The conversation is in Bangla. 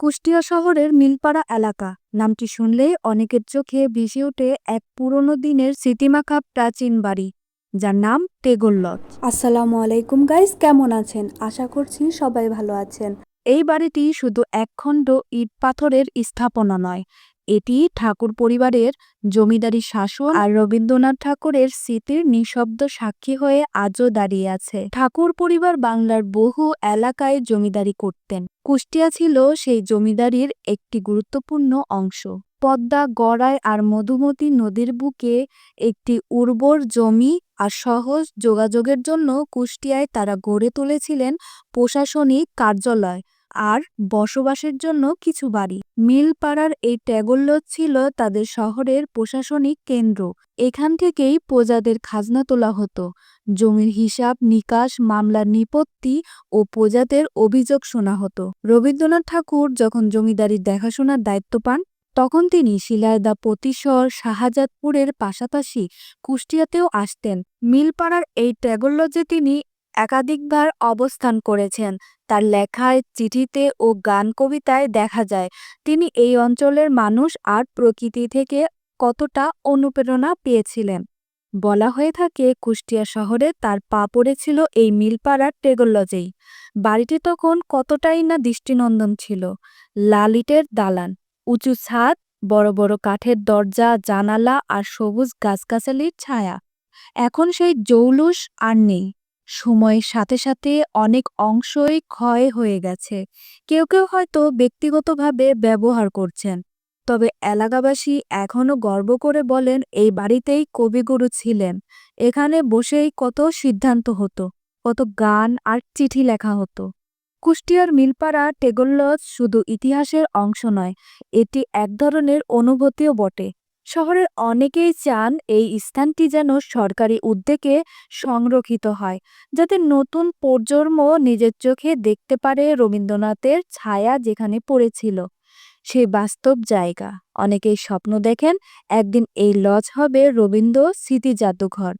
কুষ্টিয়া শহরের মিলপাড়া এলাকা। নামটি শুনলেই অনেকের চোখে ভেসে ওঠে এক পুরনো দিনের সিটিমাখাপ প্রাচীন বাড়ি যার নাম টেগর লজ। আসসালামু আলাইকুম গাইস কেমন আছেন? আশা করছি সবাই ভালো আছেন। এই বাড়িটি শুধু একখণ্ড ইট পাথরের স্থাপনা নয় এটি ঠাকুর পরিবারের জমিদারি শাসন আর রবীন্দ্রনাথ ঠাকুরের স্মৃতির নিঃশব্দ সাক্ষী হয়ে আজও দাঁড়িয়ে আছে। ঠাকুর পরিবার বাংলার বহু এলাকায় জমিদারি করতেন। কুষ্টিয়া ছিল সেই জমিদারির একটি গুরুত্বপূর্ণ অংশ। পদ্মা গড়ায় আর মধুমতি নদীর বুকে একটি উর্বর জমি আর সহজ যোগাযোগের জন্য কুষ্টিয়ায় তারা গড়ে তুলেছিলেন প্রশাসনিক কার্যালয়। আর বসবাসের জন্য কিছু বাড়ি। মিলপাড়ার এই ট্যাগল্লজ ছিল তাদের শহরের প্রশাসনিক কেন্দ্র। এখান থেকেই প্রজাদের খাজনা তোলা হতো। জমির হিসাব, নিকাশ, মামলার নিপত্তি ও প্রজাদের অভিযোগ শোনা হতো। রবীন্দ্রনাথ ঠাকুর যখন জমিদারির দেখাশোনার দায়িত্ব পান, তখন তিনি শিলাইদা প্রতিশর শাহজাদপুরের পাশাপাশি কুষ্টিয়াতেও আসতেন। মিলপাড়ার এই ট্যাগল্লজে তিনি একাধিকবার অবস্থান করেছেন। তার লেখায়, চিঠিতে ও গান কবিতায় দেখা যায়, তিনি এই অঞ্চলের মানুষ আর প্রকৃতি থেকে কতটা অনুপ্রেরণা পেয়েছিলেন। বলা হয়ে থাকে, কুষ্টিয়া শহরে তার পা পড়েছিল এই মিলপাড়ার টেগোলজেই বাড়িটি তখন কতটাই না দৃষ্টিনন্দন ছিল। লালিটের দালান, উঁচু ছাদ, বড় বড় কাঠের দরজা, জানালা আর সবুজ গাছগাছালির ছায়া। এখন সেই জৌলুস আর নেই। সময়ের সাথে সাথে অনেক অংশই ক্ষয় হয়ে গেছে। কেউ কেউ হয়তো ব্যক্তিগতভাবে ব্যবহার করছেন। তবে এলাকাবাসী এখনও গর্ব করে বলেন, এই বাড়িতেই কবিগুরু ছিলেন। এখানে বসেই কত সিদ্ধান্ত হতো, কত গান আর চিঠি লেখা হতো। কুষ্টিয়ার মিলপাড়া টেগোলজ শুধু ইতিহাসের অংশ নয়, এটি এক ধরনের অনুভূতিও বটে। শহরের অনেকেই চান এই স্থানটি যেন সরকারি উদ্যোগে সংরক্ষিত হয়, যাতে নতুন প্রজন্ম নিজের চোখে দেখতে পারে রবীন্দ্রনাথের ছায়া যেখানে পড়েছিল। সেই বাস্তব জায়গা। অনেকেই স্বপ্ন দেখেন একদিন এই লজ হবে রবীন্দ্র স্মৃতি জাদুঘর